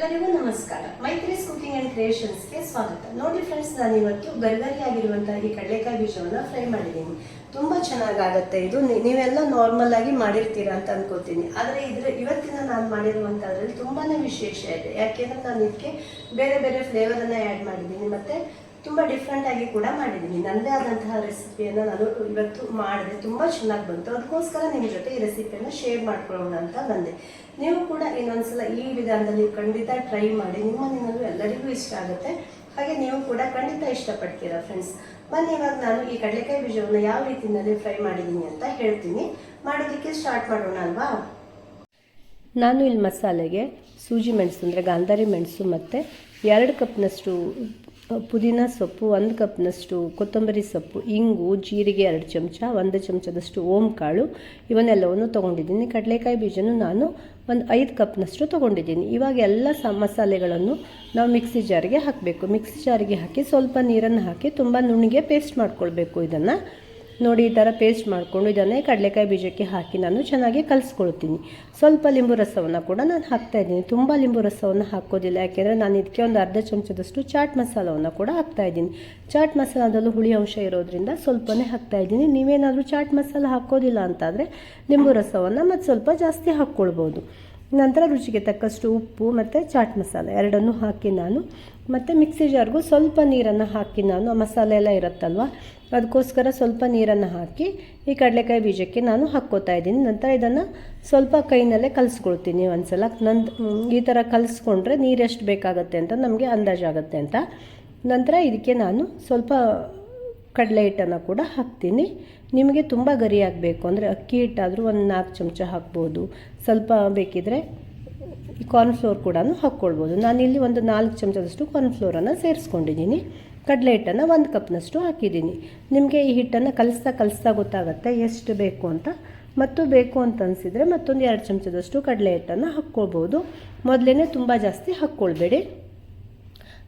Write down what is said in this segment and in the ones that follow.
ಎಲ್ಲರಿಗೂ ನಮಸ್ಕಾರ. Maitri's cooking and ಕ್ರಿಯೇಷನ್ಸ್ಗೆ ಸ್ವಾಗತ. ನೋಡಿ ಫ್ರೆಂಡ್ಸ್ ನಾನು ಇವತ್ತು ಗರಿಗರಿ ಆಗಿರುವಂತಹ ಈ ಕಡಲೆಕಾಯಿ ಬೀಜವನ್ನ ಫ್ರೈ ಮಾಡಿದ್ದೀನಿ. ತುಂಬಾ ಚೆನ್ನಾಗಾಗತ್ತೆ ಇದು. ನೀವೆಲ್ಲ ನಾರ್ಮಲ್ ಆಗಿ ಮಾಡಿರ್ತೀರಾ ಅಂತ ಅನ್ಕೋತೀನಿ. ಆದ್ರೆ ಇದ್ರ ಇವತ್ತಿನ ನಾನು ಮಾಡಿರುವಂಥದ್ರಲ್ಲಿ ತುಂಬಾನೇ ವಿಶೇಷ ಇದೆ. ಯಾಕೆಂದ್ರೆ ನಾನು ಇದಕ್ಕೆ ಬೇರೆ ಬೇರೆ ಫ್ಲೇವರ್ ಅನ್ನ ಆ್ಯಡ್ ಮಾಡಿದ್ದೀನಿ. ಮತ್ತೆ ತುಂಬಾ ಡಿಫ್ರೆಂಟ್ ಆಗಿ ಕೂಡ ಮಾಡಿದ್ದೀನಿ ನನ್ನದೇ ಆದಂತಹ ರೆಸಿಪಿಯನ್ನು ನಾನು ಇವತ್ತು ಮಾಡಿದೆ. ತುಂಬಾ ಚೆನ್ನಾಗಿ ಬಂತು. ಅದಕ್ಕೋಸ್ಕರ ನಿಮ್ಮ ಜೊತೆ ಈ ರೆಸಿಪಿಯನ್ನು ಶೇರ್ ಮಾಡ್ಕೊಳ್ಳೋಣ ಅಂತ ಬಂದೆ. ನೀವು ಕೂಡ ಇನ್ನೊಂದ್ಸಲ ಈ ವಿಧಾನದಲ್ಲಿ ಖಂಡಿತ ಟ್ರೈ ಮಾಡಿ. ನಿಮ್ಮ ಮನೆಯಲ್ಲೂ ಎಲ್ಲರಿಗೂ ಇಷ್ಟ ಆಗುತ್ತೆ. ಹಾಗೆ ನೀವು ಕೂಡ ಖಂಡಿತ ಇಷ್ಟಪಡ್ತೀರ ಫ್ರೆಂಡ್ಸ್ ಬನ್ನಿ, ಇವಾಗ ನಾನು ಈ ಕಡಲೆಕಾಯಿ ಬೀಜವನ್ನು ಯಾವ ರೀತಿಯಲ್ಲಿ ಫ್ರೈ ಮಾಡಿದ್ದೀನಿ ಅಂತ ಹೇಳ್ತೀನಿ. ಮಾಡೋದಕ್ಕೆ ಸ್ಟಾರ್ಟ್ ಮಾಡೋಣ ಅಲ್ವಾ? ನಾನು ಇಲ್ಲಿ ಮಸಾಲೆಗೆ ಸೂಜಿ ಮೆಣಸು ಅಂದರೆ ಗಾಂಧಾರಿ ಮೆಣಸು ಮತ್ತು ಎರಡು ಕಪ್ನಷ್ಟು ಪುದೀನ ಸೊಪ್ಪು ಒಂದು ಕಪ್ನಷ್ಟು ಕೊತ್ತಂಬರಿ ಸೊಪ್ಪು, ಇಂಗು, ಜೀರಿಗೆ ಎರಡು ಚಮಚ, ಒಂದು ಚಮಚದಷ್ಟು ಓಮ್ ಕಾಳು, ಇವನ್ನೆಲ್ಲವನ್ನು ತೊಗೊಂಡಿದ್ದೀನಿ. ಕಡಲೆಕಾಯಿ ಬೀಜನೂ ನಾನು ಒಂದು ಐದು ಕಪ್ನಷ್ಟು ತೊಗೊಂಡಿದ್ದೀನಿ. ಇವಾಗ ಎಲ್ಲ ಸ, ಮಸಾಲೆಗಳನ್ನು ನಾವು ಮಿಕ್ಸಿ ಜಾರಿಗೆ ಹಾಕಬೇಕು. ಮಿಕ್ಸಿ ಜಾರಿಗೆ ಹಾಕಿ ಸ್ವಲ್ಪ ನೀರನ್ನು ಹಾಕಿ ತುಂಬ ನುಣ್ಣಗೆ ಪೇಸ್ಟ್ ಮಾಡ್ಕೊಳ್ಬೇಕು ಇದನ್ನು. ನೋಡಿ ಈ ಥರ ಪೇಸ್ಟ್ ಮಾಡಿಕೊಂಡು ಇದನ್ನೇ ಕಡಲೆಕಾಯಿ ಬೀಜಕ್ಕೆ ಹಾಕಿ ನಾನು ಚೆನ್ನಾಗಿ ಕಲಿಸ್ಕೊಳ್ತೀನಿ. ಸ್ವಲ್ಪ ಲಿಂಬು ರಸವನ್ನು ಕೂಡ ನಾನು ಹಾಕ್ತಾ ಇದ್ದೀನಿ. ತುಂಬ ಲಿಂಬು ರಸವನ್ನು ಹಾಕೋದಿಲ್ಲ. ಯಾಕೆಂದರೆ ನಾನು ಇದಕ್ಕೆ ಒಂದು ಅರ್ಧ ಚಮಚದಷ್ಟು ಚಾಟ್ ಮಸಾಲವನ್ನು ಕೂಡ ಹಾಕ್ತಾ ಇದ್ದೀನಿ. ಚಾಟ್ ಮಸಾಲದಲ್ಲೂ ಹುಳಿ ಅಂಶ ಇರೋದ್ರಿಂದ ಸ್ವಲ್ಪನೇ ಹಾಕ್ತಾ ಇದ್ದೀನಿ. ನೀವೇನಾದರೂ ಚಾಟ್ ಮಸಾಲ ಹಾಕೋದಿಲ್ಲ ಅಂತಾದರೆ ಲಿಂಬು ರಸವನ್ನು ಮತ್ತು ಸ್ವಲ್ಪ ಜಾಸ್ತಿ ಹಾಕ್ಕೊಳ್ಬೋದು. ನಂತರ ರುಚಿಗೆ ತಕ್ಕಷ್ಟು ಉಪ್ಪು ಮತ್ತು ಚಾಟ್ ಮಸಾಲ ಎರಡನ್ನೂ ಹಾಕಿ ನಾನು. ಮತ್ತು ಮಿಕ್ಸಿ ಜಾರ್ಗೂ ಸ್ವಲ್ಪ ನೀರನ್ನು ಹಾಕಿ ನಾನು. ಆ ಮಸಾಲೆ ಎಲ್ಲ ಇರುತ್ತಲ್ವ? ಅದಕ್ಕೋಸ್ಕರ ಸ್ವಲ್ಪ ನೀರನ್ನು ಹಾಕಿ ಈ ಕಡಲೆಕಾಯಿ ಬೀಜಕ್ಕೆ ನಾನು ಹಾಕ್ಕೋತಾ ಇದ್ದೀನಿ. ನಂತರ ಇದನ್ನು ಸ್ವಲ್ಪ ಕೈನಲ್ಲೇ ಕಲಿಸ್ಕೊಳ್ತೀನಿ ಒಂದ್ಸಲ. ನಂದು, ಈ ಥರ ಕಲಿಸ್ಕೊಂಡ್ರೆ ನೀರು ಎಷ್ಟು ಬೇಕಾಗುತ್ತೆ ಅಂತ ನಮಗೆ ಅಂದಾಜಾಗುತ್ತೆ ಅಂತ. ನಂತರ ಇದಕ್ಕೆ ನಾನು ಸ್ವಲ್ಪ ಕಡಲೆ ಹಿಟ್ಟನ್ನು ಕೂಡ ಹಾಕ್ತೀನಿ. ನಿಮಗೆ ತುಂಬ ಗರಿ ಆಗಬೇಕು. ಅಂದರೆ ಅಕ್ಕಿ ಹಿಟ್ಟಾದರೂ ಒಂದು ನಾಲ್ಕು ಚಮಚ ಹಾಕ್ಬೋದು. ಸ್ವಲ್ಪ ಬೇಕಿದ್ದರೆ ಕಾರ್ನ್ಫ್ಲೋರ್ ಕೂಡ ಹಾಕ್ಕೊಳ್ಬೋದು. ನಾನಿಲ್ಲಿ ಒಂದು ನಾಲ್ಕು ಚಮಚದಷ್ಟು ಕಾರ್ನ್ಫ್ಲೋರನ್ನು ಸೇರಿಸ್ಕೊಂಡಿದ್ದೀನಿ. ಕಡಲೆ ಹಿಟ್ಟನ್ನು ಒಂದು ಕಪ್ನಷ್ಟು ಹಾಕಿದ್ದೀನಿ. ನಿಮಗೆ ಈ ಹಿಟ್ಟನ್ನು ಕಲಿಸ್ತಾ ಕಲಿಸ್ತಾ ಗೊತ್ತಾಗುತ್ತೆ ಎಷ್ಟು ಬೇಕು ಅಂತ. ಮತ್ತು ಬೇಕು ಅಂತ ಅನಿಸಿದರೆ ಮತ್ತೊಂದು ಎರಡು ಚಮಚದಷ್ಟು ಕಡಲೆ ಹಿಟ್ಟನ್ನು ಹಾಕ್ಕೊಳ್ಬೋದು. ಮೊದಲೇ ತುಂಬ ಜಾಸ್ತಿ ಹಾಕ್ಕೊಳ್ಬೇಡಿ.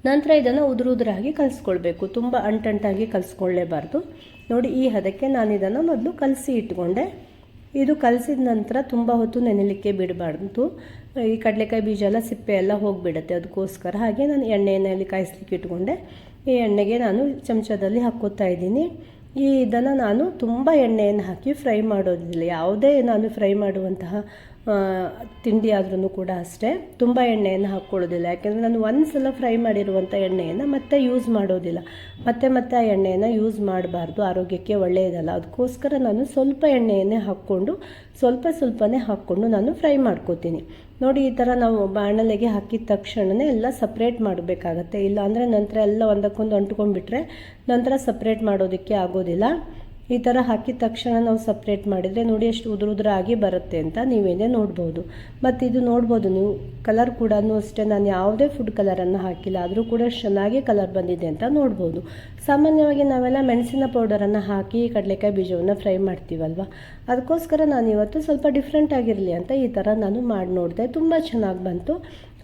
ನಂತರ ಇದನ್ನು ಉದುರು ಉದುರಾಗಿ ಕಲಿಸ್ಕೊಳ್ಬೇಕು. ತುಂಬ ಅಂಟಂಟಾಗಿ ಕಲಿಸ್ಕೊಳ್ಳೇಬಾರ್ದು ನೋಡಿ, ಈ ಹದಕ್ಕೆ ನಾನು ಇದನ್ನು ಮೊದಲು ಕಲಸಿ ಇಟ್ಕೊಂಡೆ. ಇದು ಕಲಸಿದ ನಂತರ ತುಂಬ ಹೊತ್ತು ನೆನೆಲಿಕ್ಕೆ ಬಿಡಬಾರ್ದು. ಈ ಕಡಲೆಕಾಯಿ ಬೀಜ ಎಲ್ಲ ಸಿಪ್ಪೆ ಎಲ್ಲ ಹೋಗಿಬಿಡುತ್ತೆ ಅದಕ್ಕೋಸ್ಕರ. ಹಾಗೆ ನಾನು ಎಣ್ಣೆಯಲ್ಲಿ ಕಾಯಿಸ್ಲಿಕ್ಕೆ ಇಟ್ಕೊಂಡೆ. ಈ ಎಣ್ಣೆಗೆ ನಾನು ಚಮಚದಲ್ಲಿ ಹಾಕ್ಕೋತಾ ಇದ್ದೀನಿ. ಈ ಇದನ್ನು ನಾನು ತುಂಬ ಎಣ್ಣೆಯನ್ನು ಹಾಕಿ ಫ್ರೈ ಮಾಡೋದಿಲ್ಲ. ಯಾವುದೇ ನಾನು ಫ್ರೈ ಮಾಡುವಂತಹ ತಿಂಡಿ ಆದ್ರೂ ಕೂಡ ಅಷ್ಟೇ. ತುಂಬ ಎಣ್ಣೆಯನ್ನು ಹಾಕ್ಕೊಳ್ಳೋದಿಲ್ಲ. ಯಾಕೆಂದರೆ ನಾನು ಒಂದು ಸಲ ಫ್ರೈ ಮಾಡಿರುವಂಥ ಎಣ್ಣೆಯನ್ನು ಮತ್ತೆ ಯೂಸ್ ಮಾಡೋದಿಲ್ಲ. ಮತ್ತೆ ಮತ್ತೆ ಆ ಎಣ್ಣೆಯನ್ನು ಯೂಸ್ ಮಾಡಬಾರ್ದು. ಆರೋಗ್ಯಕ್ಕೆ ಒಳ್ಳೆಯದಲ್ಲ. ಅದಕ್ಕೋಸ್ಕರ ನಾನು ಸ್ವಲ್ಪ ಎಣ್ಣೆಯನ್ನೇ ಹಾಕ್ಕೊಂಡು, ಸ್ವಲ್ಪ ಸ್ವಲ್ಪನೇ ಹಾಕ್ಕೊಂಡು ನಾನು ಫ್ರೈ ಮಾಡ್ಕೋತೀನಿ. ನೋಡಿ, ಈ ಥರ ನಾವು ಬಾಣಲೆಗೆ ಹಾಕಿದ ತಕ್ಷಣವೇ ಎಲ್ಲ ಸಪ್ರೇಟ್ ಮಾಡಬೇಕಾಗತ್ತೆ. ಇಲ್ಲ ಅಂದರೆ ನಂತರ ಎಲ್ಲ ಒಂದಕ್ಕೊಂದು ಅಂಟ್ಕೊಂಡ್ಬಿಟ್ರೆ ನಂತರ ಸಪ್ರೇಟ್ ಮಾಡೋದಕ್ಕೆ ಆಗೋದಿಲ್ಲ. ಈ ಥರ ಹಾಕಿದ ತಕ್ಷಣ ನಾವು ಸಪ್ರೇಟ್ ಮಾಡಿದರೆ ನೋಡಿ ಎಷ್ಟು ಉದುರು ಉದುರಾಗಿ ಬರುತ್ತೆ ಅಂತ ನೀವೇನೇ ನೋಡ್ಬೋದು. ಮತ್ತು ಇದು ನೋಡ್ಬೋದು ನೀವು ಕಲರ್ ಕೂಡ ಅಷ್ಟೇ, ನಾನು ಯಾವುದೇ ಫುಡ್ ಕಲರನ್ನು ಹಾಕಿಲ್ಲ, ಆದರೂ ಕೂಡ ಚೆನ್ನಾಗಿ ಕಲರ್ ಬಂದಿದೆ ಅಂತ ನೋಡ್ಬೋದು. ಸಾಮಾನ್ಯವಾಗಿ ನಾವೆಲ್ಲ ಮೆಣಸಿನ ಪೌಡರನ್ನು ಹಾಕಿ ಕಡಲೆಕಾಯಿ ಬೀಜವನ್ನು ಫ್ರೈ ಮಾಡ್ತೀವಲ್ವ? ಅದಕ್ಕೋಸ್ಕರ ನಾನು ಇವತ್ತು ಸ್ವಲ್ಪ ಡಿಫ್ರೆಂಟ್ ಆಗಿರಲಿ ಅಂತ ಈ ಥರ ನಾನು ಮಾಡಿ ನೋಡಿದೆ. ತುಂಬ ಚೆನ್ನಾಗಿ ಬಂತು.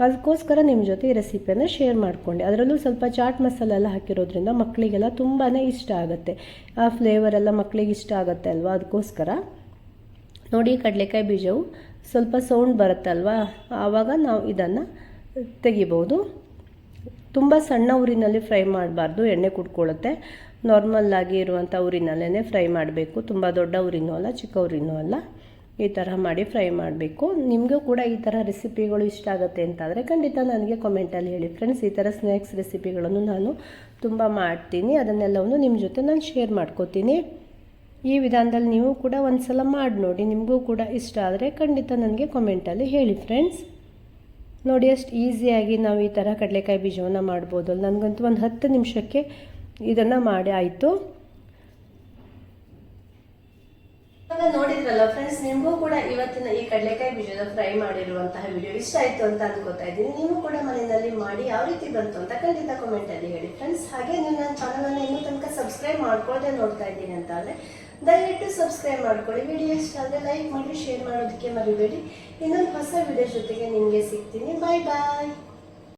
ಅದಕ್ಕೋಸ್ಕರ ನಿಮ್ಮ ಜೊತೆ ಈ ರೆಸಿಪಿಯನ್ನು ಶೇರ್ ಮಾಡ್ಕೊಂಡೆ. ಅದರಲ್ಲೂ ಸ್ವಲ್ಪ ಚಾಟ್ ಮಸಾಲೆ ಎಲ್ಲ ಹಾಕಿರೋದ್ರಿಂದ ಮಕ್ಕಳಿಗೆಲ್ಲ ತುಂಬಾ ಇಷ್ಟ ಆಗುತ್ತೆ. ಆ ಫ್ಲೇವರ್ ಎಲ್ಲ ಮಕ್ಕಳಿಗೆ ಇಷ್ಟ ಆಗುತ್ತೆ ಅಲ್ವಾ? ಅದಕ್ಕೋಸ್ಕರ ನೋಡಿ ಕಡಲೆಕಾಯಿ ಬೀಜವು ಸ್ವಲ್ಪ ಸೌಂಡ್ ಬರುತ್ತಲ್ವಾ ಆವಾಗ ನಾವು ಇದನ್ನು ತೆಗಿಬೋದು. ತುಂಬ ಸಣ್ಣ ಊರಿನಲ್ಲಿ ಫ್ರೈ ಮಾಡಬಾರ್ದು. ಎಣ್ಣೆ ಕುಡ್ಕೊಳ್ಳುತ್ತೆ. ನಾರ್ಮಲ್ ಆಗಿ ಇರುವಂಥ ಊರಿನಲ್ಲೇ ಫ್ರೈ ಮಾಡಬೇಕು. ತುಂಬ ದೊಡ್ಡ ಉರಿನೂ ಅಲ್ಲ, ಚಿಕ್ಕ ಉರಿನೂ ಅಲ್ಲ. ಈ ಥರ ಮಾಡಿ ಫ್ರೈ ಮಾಡಬೇಕು. ನಿಮಗೂ ಕೂಡ ಈ ಥರ ರೆಸಿಪಿಗಳು ಇಷ್ಟ ಆಗುತ್ತೆ ಅಂತಾದರೆ ಖಂಡಿತ ನನಗೆ ಕಮೆಂಟಲ್ಲಿ ಹೇಳಿ. ಫ್ರೆಂಡ್ಸ್ ಈ ಥರ ಸ್ನ್ಯಾಕ್ಸ್ ರೆಸಿಪಿಗಳನ್ನು ನಾನು ತುಂಬ ಮಾಡ್ತೀನಿ. ಅದನ್ನೆಲ್ಲವನ್ನು ನಿಮ್ಮ ಜೊತೆ ನಾನು ಶೇರ್ ಮಾಡ್ಕೋತೀನಿ. ಈ ವಿಧಾನದಲ್ಲಿ ನೀವು ಕೂಡ ಒಂದು ಸಲ ಮಾಡಿ ನೋಡಿ. ನಿಮಗೂ ಕೂಡ ಇಷ್ಟ ಆದರೆ ಖಂಡಿತ ನನಗೆ ಕಮೆಂಟಲ್ಲಿ ಹೇಳಿ ಫ್ರೆಂಡ್ಸ್ ನೋಡಿ, ಅಷ್ಟು ಈಸಿಯಾಗಿ ನಾವು ಈ ಥರ ಕಡಲೆಕಾಯಿ ಬೀಜವನ್ನು ಮಾಡ್ಬೋದು. ನನಗಂತೂ ಒಂದು ಹತ್ತು ನಿಮಿಷಕ್ಕೆ ಇದನ್ನು ಮಾಡಿ ಆಯಿತು. ಇವಾಗ ನೋಡಿದ್ರಲ್ಲ ಫ್ರೆಂಡ್ಸ್ ನಿಮಗೂ ಕೂಡ ಇವತ್ತಿನ ಈ ಕಡಲೆಕಾಯಿ ಬೀಜದ ಫ್ರೈ ಮಾಡಿರುವಂತಹ ವಿಡಿಯೋ ಇಷ್ಟ ಆಯ್ತು ಅಂತ ಅನ್ಕೋತಾ ಇದ್ದೀನಿ. ನೀವು ಕೂಡ ಮನೆಯಲ್ಲಿ ಮಾಡಿ ಯಾವ ರೀತಿ ಬಂತು ಅಂತ ಖಂಡಿತ ಕಮೆಂಟ್ ಅಲ್ಲಿ ಹೇಳಿ. ಫ್ರೆಂಡ್ಸ್ ಹಾಗೆ ನೀವು ನನ್ನ ಚಾನಲ್ ಅನ್ನು ಇನ್ನೂ ತನಕ ಸಬ್ಸ್ಕ್ರೈಬ್ ಮಾಡ್ಕೊಳ್ಳದೆ ನೋಡ್ತಾ ಇದ್ದೀನಿ ಅಂತ ಅಂದ್ರೆ ದಯವಿಟ್ಟು ಸಬ್ಸ್ಕ್ರೈಬ್ ಮಾಡ್ಕೊಳ್ಳಿ. ವಿಡಿಯೋ ಇಷ್ಟ ಆದರೆ ಲೈಕ್ ಮಾಡಿ ಶೇರ್ ಮಾಡೋದಕ್ಕೆ ಮರಿಬೇಡಿ. ಇನ್ನೊಂದು ಹೊಸ ವಿಡಿಯೋ ಜೊತೆಗೆ ನಿಮಗೆ ಸಿಗ್ತೀನಿ. ಬಾಯ್ ಬಾಯ್